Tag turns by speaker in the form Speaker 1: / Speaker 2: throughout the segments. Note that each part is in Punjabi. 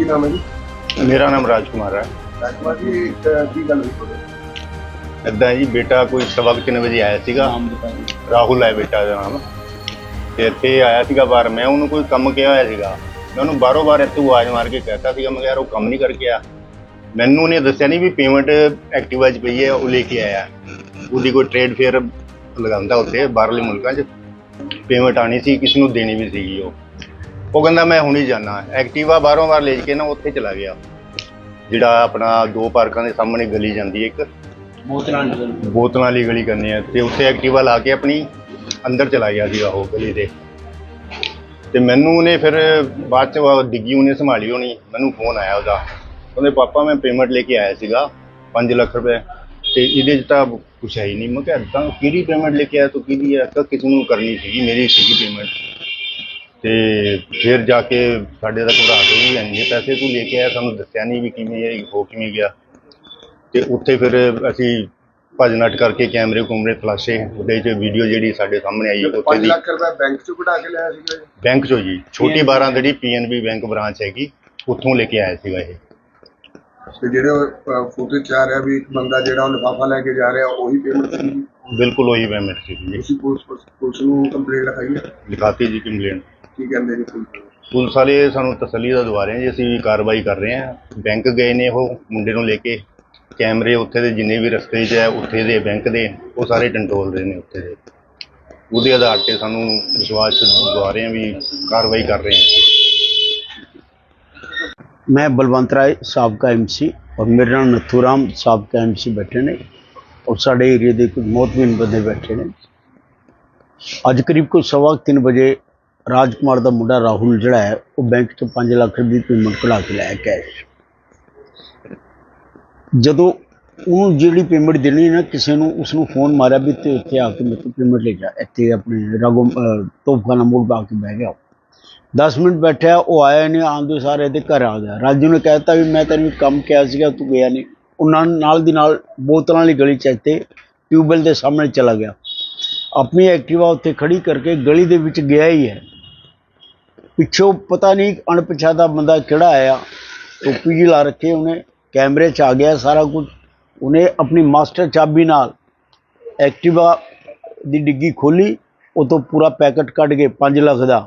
Speaker 1: ਕੀ ਨਾਮ ਹੈ ਜੀ?
Speaker 2: ਮੇਰਾ ਨਾਮ ਰਾਜਕੁਮਾਰ ਹੈ।
Speaker 1: ਰਾਜਕੁਮਾਰ ਜੀ ਇੱਕ ਕੀ ਗੱਲ ਹੋਈ ਤੁਹਾਡੇ?
Speaker 2: ਇੱਦਾਂ ਜੀ ਬੇਟਾ ਕੋਈ ਸਵਾ ਕੁ ਤਿੰਨ ਵਜੇ ਆਇਆ ਸੀਗਾ। ਰਾਹੁਲ ਹੈ ਬੇਟਾ ਦਾ ਨਾਮ। ਤੇ ਇੱਥੇ ਆਇਆ ਸੀਗਾ ਬਾਹਰ। ਮੈਂ ਉਹਨੂੰ ਕੋਈ ਕੰਮ ਕਿਹਾ ਹੋਇਆ ਸੀਗਾ। ਮੈਂ ਉਹਨੂੰ ਬਾਰੋ ਬਾਰ ਇੱਥੇ ਆਵਾਜ਼ ਮਾਰ ਕੇ ਕਹਿਤਾ ਸੀਗਾ ਮੈਂ ਕਿਹਾ ਯਾਰ ਉਹ ਕੰਮ ਨਹੀਂ ਕਰਕੇ ਆ ਮੈਨੂੰ ਉਹਨੇ ਦੱਸਿਆ ਨਹੀਂ ਵੀ ਪੇਮੈਂਟ ਐਕਟਿਵਾ 'ਚ ਪਈ ਹੈ ਉਹ ਲੈ ਕੇ ਆਇਆ। ਉਹਦੀ ਕੋਈ ਟ੍ਰੇਡ ਫੇਅਰ ਲਗਾਉਂਦਾ ਉੱਥੇ ਬਾਹਰਲੇ ਮੁਲਕਾਂ 'ਚ। ਪੇਮੈਂਟ ਆਣੀ ਸੀ ਕਿਸ ਨੂੰ ਦੇਣੀ ਵੀ ਸੀਗੀ ਉਹ। ਉਹ ਕਹਿੰਦਾ ਮੈਂ ਹੁਣੀ ਜਾਣਾ ਐਕਟਿਵਾ ਬਾਹਰੋਂ ਬਾਹਰ ਲੈ ਕੇ ਨਾ ਉੱਥੇ ਚਲਾ ਗਿਆ। ਜਿਹੜਾ ਆਪਣਾ ਦੋ ਪਾਰਕਾਂ ਦੇ ਸਾਹਮਣੇ ਗਲੀ ਜਾਂਦੀ ਹੈ ਇੱਕ।
Speaker 3: ਬੋਤਲਾਂ
Speaker 2: ਵਾਲੀ ਗਲੀ। ਕਰਨੀ ਹੈ ਤੇ ਉੱਥੇ ਐਕਟਿਵਾ ਲਾ ਕੇ ਆਪਣੀ ਅੰਦਰ ਚਲਾ ਗਿਆ ਸੀਗਾ ਉਹ ਗਲੀ ਦੇ। ਤੇ ਮੈਨੂੰ ਉਹਨੇ ਫਿਰ ਬਾਅਦ ਚ ਡਿੱਗੀ ਉਹਨੇ ਸੰਭਾਲੀ ਹੋਣੀ। ਮੈਨੂੰ ਫੋਨ ਆਇਆ ਉਹਦਾ। ਉਹਦੇ ਪਾਪਾ ਮੈਂ ਪੇਮੈਂਟ ਲੈ ਕੇ ਆਇਆ ਸੀਗਾ 5 ਲੱਖ ਰੁਪਏ। ਤੇ ਇਹਦੇ ਚ ਤਾਂ ਕੁਛ ਹੈ ਹੀ ਨਹੀਂ। ਮੈਂ ਕਿਹਾ ਤਾਂ ਕਿਹੜੀ ਪੇਮੈਂਟ ਲੈ ਕੇ ਆਇਆ ਤੂੰ ਕਿਹਦੀ ਹੈ? ਤਾਂ ਕਿਸ ਨੂੰ ਕਰਨੀ ਸੀਗੀ ਮੇਰੀ ਸੀਗੀ ਪੇਮੈਂਟ ਤੇ ਫਿਰ ਜਾ ਕੇ ਸਾਡੇ ਦਾ ਘਬਰਾਹਟ ਹੋਈ ਇੰਨੇ ਪੈਸੇ ਤੂੰ ਲੈ ਕੇ ਆਇਆ ਸਾਨੂੰ ਦੱਸਿਆ ਨਹੀਂ ਵੀ ਕਿਵੇਂ ਇਹ ਹੋ ਕਿਵੇਂ ਗਿਆ। ਤੇ ਉੱਥੇ ਫਿਰ ਅਸੀਂ ਭੱਜ ਨੱਟ ਕਰਕੇ ਕੈਮਰੇ ਕੁਮਰੇ ਤਲਾਸ਼ੇ ਉਹਦੇ 'ਚ ਵੀਡੀਓ ਜਿਹੜੀ ਸਾਡੇ ਸਾਹਮਣੇ ਆਈ ਉੱਥੇ
Speaker 1: 5
Speaker 2: ਦੀ
Speaker 1: ਲੱਖ ਰੁਪਏ ਬੈਂਕ ਚੋਂ ਕਢਾ ਕੇ ਲਿਆ ਸੀਗਾ ਜੀ
Speaker 2: ਬੈਂਕ 'ਚੋਂ ਜੀ ਛੋਟੀ 12 ਜਿਹੜੀ ਪੀਐਨਬੀ ਬੈਂਕ ਬ੍ਰਾਂਚ ਹੈਗੀ ਉੱਥੋਂ ਲੈ ਕੇ ਆਇਆ ਸੀਗਾ ਇਹ।
Speaker 1: ਤੇ ਜਿਹੜੇ ਫੋਟੋ ਚ ਆ ਰਿਹਾ ਵੀ ਇੱਕ ਬੰਦਾ ਜਿਹੜਾ ਉਹ ਲਿਫਾਫਾ ਲੈ ਕੇ ਜਾ ਰਿਹਾ ਉਹੀ ਪੇਮੈਂਟ ਸੀ?
Speaker 2: ਬਿਲਕੁਲ ਉਹੀ ਪੇਮੈਂਟ ਸੀ ਜੀ।
Speaker 1: ਤੁਸੀਂ ਪੁਲਿਸ ਪੁਲਿਸ ਨੂੰ ਕੰਪਲੇਂਟ ਲਿਖਾਈ ਹੈ?
Speaker 2: ਲਿਖਾਤੀ ਜੀ ਕੰਪਲੇਂਟ
Speaker 1: ਕੀ ਕਹਿੰਦੇ ਜੀ ਪੁਲਿਸ
Speaker 2: ਪੁਲਿਸ ਵਾਲੇ ਸਾਨੂੰ ਤਸੱਲੀ ਦਾ ਦਵਾ ਰਹੇ ਆ ਜੀ ਅਸੀਂ ਕਾਰਵਾਈ ਕਰ ਰਹੇ ਹਾਂ। ਬੈਂਕ ਗਏ ਨੇ ਉਹ ਮੁੰਡੇ ਨੂੰ ਲੈ ਕੇ। ਕੈਮਰੇ ਉੱਥੇ ਦੇ ਜਿੰਨੇ ਵੀ ਰਸਤੇ 'ਚ ਹੈ ਉੱਥੇ ਦੇ ਬੈਂਕ ਦੇ ਉਹ ਸਾਰੇ ਕੰਟਰੋਲ ਦੇ ਨੇ ਉੱਥੇ ਦੇ। ਉਹਦੇ ਆਧਾਰ ਤੇ ਸਾਨੂੰ ਵਿਸ਼ਵਾਸ ਦਵਾ ਰਹੇ ਆ ਵੀ ਕਾਰਵਾਈ ਕਰ ਰਹੇ ਹਾਂ।
Speaker 3: ਮੈਂ ਬਲਵੰਤ ਰਾਏ ਸਾਬਕਾ ਐਮਸੀ ਔਰ ਮੇਰੇ ਨਾਲ ਨੱਥੂ ਰਾਮ ਸਾਬਕਾ ਐਮਸੀ ਬੈਠੇ ਨੇ। ਔਰ ਸਾਡੇ ਏਰੀਆ ਦੇ ਕੁਝ ਮੋਤਬੀਨ ਬੰਦੇ ਬੈਠੇ ਨੇ। ਅੱਜ ਕਰੀਬ ਕੋਈ ਸਵਾ ਕੁ ਤਿੰਨ ਰਾਜ ਕੁਮਾਰ ਦਾ ਮੁੰਡਾ ਰਾਹੁਲ ਜਿਹੜਾ ਹੈ, ਉਹ ਬੈਂਕ ਤੋਂ 5 ਲੱਖ ਰੁਪਏ ਦੀ ਪੇਮੈਂਟ ਕਢਾ ਕੇ ਲਾਇਆ ਕੈਸ਼ ਜਦੋਂ ਉਹਨੂੰ ਜਿਹੜੀ ਪੇਮੈਂਟ ਦੇਣੀ ਨਾ, ਕਿਸੇ ਨੂੰ ਉਸ ਨੂੰ ਫੋਨ ਮਾਰਿਆ ਵੀ ਤੇ ਇੱਥੇ ਆ ਕੇ ਮੇਰੇ ਤੋਂ ਪੇਮੈਂਟ ਲੈ ਜਾ ਇੱਥੇ ਆਪਣੇ ਰਾਗੋ ਤੋਫਖਾਨਾ ਮੋੜ ਪਾ ਕੇ ਬਹਿ ਗਿਆ 10 ਮਿੰਟ ਬੈਠਿਆ, ਉਹ ਆਇਆ ਨਹੀਂ ਆਉਂਦੇ ਸਾਰੇ ਦੇ ਘਰ ਆ ਗਿਆ। ਰਾਜੂ ਨੇ ਕਹਿਤਾ ਵੀ ਮੈਂ ਤੈਨੂੰ ਕੰਮ ਕਿਹਾ ਸੀਗਾ, ਤੂੰ ਗਿਆ ਨਹੀਂ ਉਹਨਾਂ ਨਾਲ ਦੀ ਨਾਲ ਬੋਤਲਾਂ ਵਾਲੀ ਗਲੀ ਚ ਇੱਥੇ ਟਿਊਬਵੈਲ ਦੇ ਸਾਹਮਣੇ ਚਲਾ ਗਿਆ। ਆਪਣੀ ਐਕਟਿਵਾ ਉੱਥੇ ਖੜੀ ਕਰਕੇ ਗਲੀ ਦੇ ਵਿੱਚ ਗਿਆ ਹੀ ਹੈ। ਪਿੱਛੋਂ ਪਤਾ ਨਹੀਂ ਅਣਪਛਾਤਾ ਬੰਦਾ ਕਿਹੜਾ ਆਇਆ, ਟੋਪੀ ਜੀ ਲਾ ਰੱਖੇ ਉਹਨੇ, ਕੈਮਰੇ 'ਚ ਆ ਗਿਆ ਸਾਰਾ ਕੁਝ। ਉਹਨੇ ਆਪਣੀ ਮਾਸਟਰ ਚਾਬੀ ਨਾਲ ਐਕਟਿਵਾ ਦੀ ਡਿੱਗੀ ਖੋਲੀ ਉਹ ਤੋਂ ਪੂਰਾ ਪੈਕਟ ਕੱਢ ਕੇ 5 ਲੱਖ ਦਾ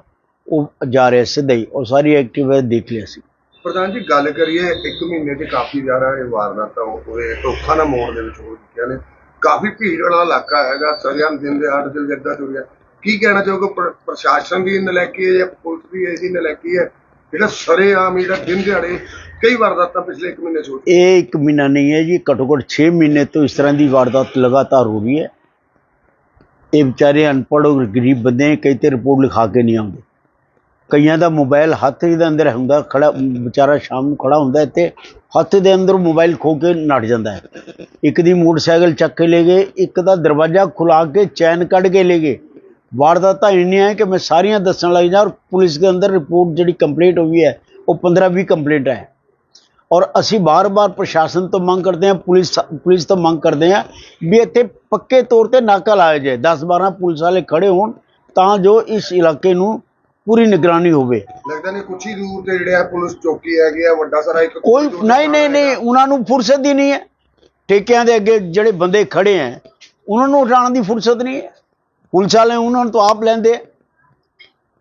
Speaker 3: ਉਹ ਜਾ ਰਿਹਾ ਸਿੱਧਾ ਹੀ, ਉਹ ਸਾਰੀ ਐਕਟਿਵਾ ਦੇਖ ਲਿਆ ਸੀ।
Speaker 1: ਪ੍ਰਧਾਨ ਜੀ, ਗੱਲ ਕਰੀਏ, ਇੱਕ ਮਹੀਨੇ 'ਚ ਕਾਫੀ ਜ਼ਿਆਦਾ ਇਹ ਵਾਰਦਾਤਾਂ ਹੋਏ ਟੋਖਾ ਨਾ ਮੋੜ ਦੇ ਵਿੱਚ ਹੋ ਚੁੱਕੀਆਂ ਨੇ। ਕਾਫੀ ਭੀੜ ਵਾਲਾ ਇਲਾਕਾ ਹੈਗਾ, ਸਰਿਆਮ ਦਿਨ ਦੇ ਹੱਟ ਦਿਲ ਜੱਦਾ ਤੁਰਿਆ ਕੀ ਕਹਿਣਾ ਚਾਹੋਗੇ? ਪ੍ਰਸ਼ਾਸਨ ਦੀ ਨਲੈਕੀ ਹੈ ਜਾਂ ਪੁਲਿਸ ਦੀ ਇਹਦੀ ਨਲੈਕੀ ਹੈ? ਜਿਹੜਾ ਸਰੇਆਮ ਜਿਹੜਾ ਦਿਨ ਦਿਹਾੜੇ ਕਈ ਵਾਰਦਾਤਾਂ ਪਿਛਲੇ ਇੱਕ ਮਹੀਨੇ 'ਚ
Speaker 3: ਇਹ ਇੱਕ ਮਹੀਨਾ ਨਹੀਂ ਹੈ ਜੀ, ਘੱਟੋ ਘੱਟ 6 ਮਹੀਨੇ ਤੋਂ ਇਸ ਤਰ੍ਹਾਂ ਦੀ ਵਾਰਦਾਤ ਲਗਾਤਾਰ ਹੋ ਰਹੀ ਹੈ। ਇਹ ਵਿਚਾਰੇ ਅਨਪੜ੍ਹ ਔਰ ਗਰੀਬ ਬੰਦੇ ਕਈ ਤੇ ਰਿਪੋਰਟ ਲਿਖਾ ਕੇ ਨਹੀਂ ਆਉਂਦੇ। ਕਈਆਂ ਦਾ ਮੋਬਾਈਲ ਹੱਥ ਦੇ ਅੰਦਰ ਹੁੰਦਾ, ਖੜਾ, ਵਿਚਾਰਾ ਸ਼ਾਮ ਨੂੰ ਖੜਾ ਹੁੰਦਾ ਇੱਥੇ, ਹੱਥ ਦੇ ਅੰਦਰ ਮੋਬਾਈਲ ਖੋ ਕੇ ਨੱਟ ਜਾਂਦਾ ਹੈ। ਇੱਕ ਦੀ ਮੋਟਰਸਾਈਕਲ ਚੱਕ ਕੇ ਲੈ ਗਏ, ਇੱਕ ਦਾ ਦਰਵਾਜ਼ਾ ਖੁਲਾ ਕੇ ਚੈਨ ਕੱਢ ਕੇ ਲੈ ਗਏ। ਵਾਰਦਾਤਾਂ ਇੰਨੀਆਂ ਹੈ ਕਿ ਮੈਂ ਸਾਰੀਆਂ ਦੱਸਣ ਲੱਗ ਜਾ ਔਰ ਪੁਲਿਸ ਦੇ ਅੰਦਰ ਰਿਪੋਰਟ ਜਿਹੜੀ ਕੰਪਲੀਟ ਹੋਈ ਹੈ ਉਹ 15 20 ਕੰਪਲੀਟ ਹੈ। ਔਰ ਅਸੀਂ ਬਾਰ-ਬਾਰ ਪ੍ਰਸ਼ਾਸਨ ਤੋਂ ਮੰਗ ਕਰਦੇ ਹਾਂ ਪੁਲਿਸ ਪੁਲਿਸ ਤੋਂ ਮੰਗ ਕਰਦੇ ਹਾਂ ਵੀ ਇੱਥੇ ਪੱਕੇ ਤੌਰ ਤੇ ਨਾਕਾ ਲਾਇਆ ਜਾਏ। 10-12 ਪੁਲਿਸ ਵਾਲੇ ਖੜੇ ਹੋਣ ਤਾਂ ਜੋ ਇਸ ਇਲਾਕੇ ਨੂੰ ਪੂਰੀ ਨਿਗਰਾਨੀ ਹੋਵੇ।
Speaker 1: ਲੱਗਦਾ ਨਹੀਂ ਕੁਛ ਹੀ ਦੂਰ ਤੇ ਜਿਹੜੇ ਆ ਪੁਲਿਸ ਚੌਕੀ ਹੈਗੀ ਆ ਵੱਡਾ ਸਾਰਾ ਇੱਕ
Speaker 3: ਕੋਈ ਨਹੀਂ ਨਹੀਂ ਨਹੀਂ ਉਹਨਾਂ ਨੂੰ ਫੁਰਸਤ ਹੀ ਨਹੀਂ ਹੈ। ਠੇਕਿਆਂ ਦੇ ਅੱਗੇ ਜਿਹੜੇ ਬੰਦੇ ਖੜੇ ਹੈ ਉਹਨਾਂ ਨੂੰ ਉਠਾਉਣ ਦੀ ਫੁਰਸਤ ਨਹੀਂ ਹੈ। ਪੁਲਿਸ ਵਾਲੇ ਉਹਨਾਂ ਨੂੰ ਤਾਂ ਆਪ ਲੈਂਦੇ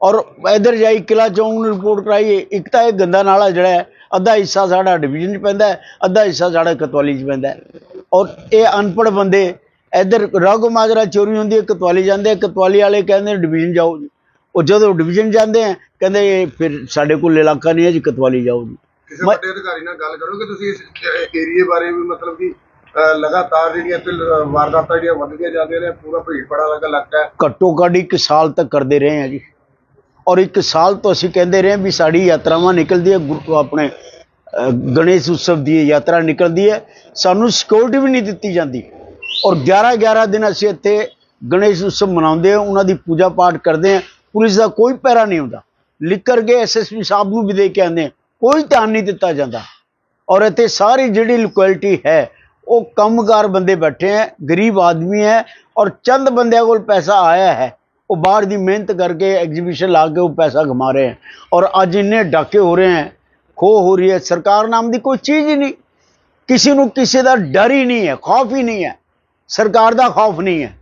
Speaker 3: ਔਰ ਇਧਰ ਜਾਈ ਕਿਲਾ ਚੌਂਕ ਨੂੰ ਰਿਪੋਰਟ ਕਰਾਈਏ ਇੱਕ ਤਾਂ ਇਹ ਗੰਦਾ ਨਾਲਾ ਜਿਹੜਾ ਹੈ ਅੱਧਾ ਹਿੱਸਾ ਸਾਡਾ ਡਿਵੀਜ਼ਨ 'ਚ ਪੈਂਦਾ ਹੈ ਅੱਧਾ ਹਿੱਸਾ ਸਾਡਾ ਕਤਵਾਲੀ 'ਚ ਪੈਂਦਾ ਔਰ ਇਹ ਅਨਪੜ੍ਹ ਬੰਦੇ ਇਧਰ ਰਾਗੋ ਮਾਜਰਾ ਚੋਰੀ ਹੁੰਦੀ ਹੈ ਕਤਵਾਲੀ ਜਾਂਦੇ ਕਤਵਾਲੀ ਵਾਲੇ ਕਹਿੰਦੇ ਡਿਵੀਜ਼ਨ ਜਾਓ ਜੀ ਉਹ ਜਦੋਂ ਡਿਵੀਜ਼ਨ ਜਾਂਦੇ ਆ ਕਹਿੰਦੇ ਫਿਰ ਸਾਡੇ ਕੋਲ ਇਲਾਕਾ ਨਹੀਂ ਹੈ ਜੀ ਕਤਵਾਲੀ ਜਾਓ ਜੀ
Speaker 1: ਕਿਸੇ ਵੱਡੇ ਅਧਿਕਾਰੀ ਨਾਲ ਗੱਲ ਕਰੋਗੇ ਤੁਸੀਂ ਇਸ ਏਰੀਏ ਬਾਰੇ ਵੀ ਮਤਲਬ ਕਿ ਲਗਾਤਾਰ ਜਿਹੜੀਆਂ ਇੱਥੇ ਵਾਰਦਾਤਾਂ ਜਿਹੜੀਆਂ ਵੱਧਦੀਆਂ ਜਾਂਦੀਆਂ ਨੇ, ਪੂਰਾ ਭੀੜ ਭੜਾ ਲੱਗਾ ਇਲਾਕਾ
Speaker 3: ਘੱਟੋ ਘੱਟ ਇੱਕ ਸਾਲ ਤੱਕ ਕਰਦੇ ਰਹੇ ਹਾਂ ਜੀ। ਔਰ ਇੱਕ ਸਾਲ ਤੋਂ ਅਸੀਂ ਕਹਿੰਦੇ ਰਹੇ ਹਾਂ ਵੀ ਸਾਡੀ ਯਾਤਰਾਵਾਂ ਨਿਕਲਦੀ ਹੈ ਗੁਰੂ ਆਪਣੇ ਗਣੇਸ਼ ਉਤਸਵ ਦੀ ਯਾਤਰਾ ਨਿਕਲਦੀ ਹੈ। ਸਾਨੂੰ ਸਿਕਿਉਰਿਟੀ ਵੀ ਨਹੀਂ ਦਿੱਤੀ ਜਾਂਦੀ। ਔਰ 11 11 ਦਿਨ ਅਸੀਂ ਇੱਥੇ ਗਣੇਸ਼ ਉਤਸਵ ਮਨਾਉਂਦੇ ਹਾਂ, ਉਹਨਾਂ ਦੀ ਪੂਜਾ ਪਾਠ ਕਰਦੇ ਹਾਂ। ਪੁਲਿਸ ਦਾ ਕੋਈ ਪੈਰਾ ਨਹੀਂ ਹੁੰਦਾ। ਲਿਖ ਕਰਕੇ ਐਸਐਸਪੀ ਸਾਹਿਬ ਨੂੰ ਵੀ ਦੇ ਕੇ ਆਉਂਦੇ ਕੋਈ ਧਿਆਨ ਨਹੀਂ ਦਿੱਤਾ ਜਾਂਦਾ। ਔਰ ਇੱਥੇ ਸਾਰੀ ਜਿਹੜੀ ਲੋਕੈਲਿਟੀ ਹੈ ਉਹ ਕੰਮਕਾਰ ਬੰਦੇ ਬੈਠੇ ਹੈ, ਗਰੀਬ ਆਦਮੀ ਹੈ ਔਰ ਚੰਦ ਬੰਦਿਆਂ ਕੋਲ ਪੈਸਾ ਆਇਆ ਹੈ, ਉਹ ਬਾਹਰ ਦੀ ਮਿਹਨਤ ਕਰਕੇ ਐਗਜ਼ੀਬਿਸ਼ਨ ਲਾ ਕੇ ਉਹ ਪੈਸਾ ਕਮਾ ਰਹੇ ਹੈ ਔਰ ਅੱਜ ਇੰਨੇ ਡਾਕੇ ਹੋ ਰਹੇ ਹੈ ਖੋ ਹੋ ਰਹੀ ਹੈ, ਸਰਕਾਰ ਨਾਮ ਦੀ ਕੋਈ ਚੀਜ਼ ਹੀ ਨਹੀਂ, ਕਿਸੇ ਨੂੰ ਕਿਸੇ ਦਾ ਡਰ ਹੀ ਨਹੀਂ ਹੈ, ਖੌਫ ਹੀ ਨਹੀਂ ਹੈ, ਸਰਕਾਰ ਦਾ ਖੌਫ ਨਹੀਂ ਹੈ।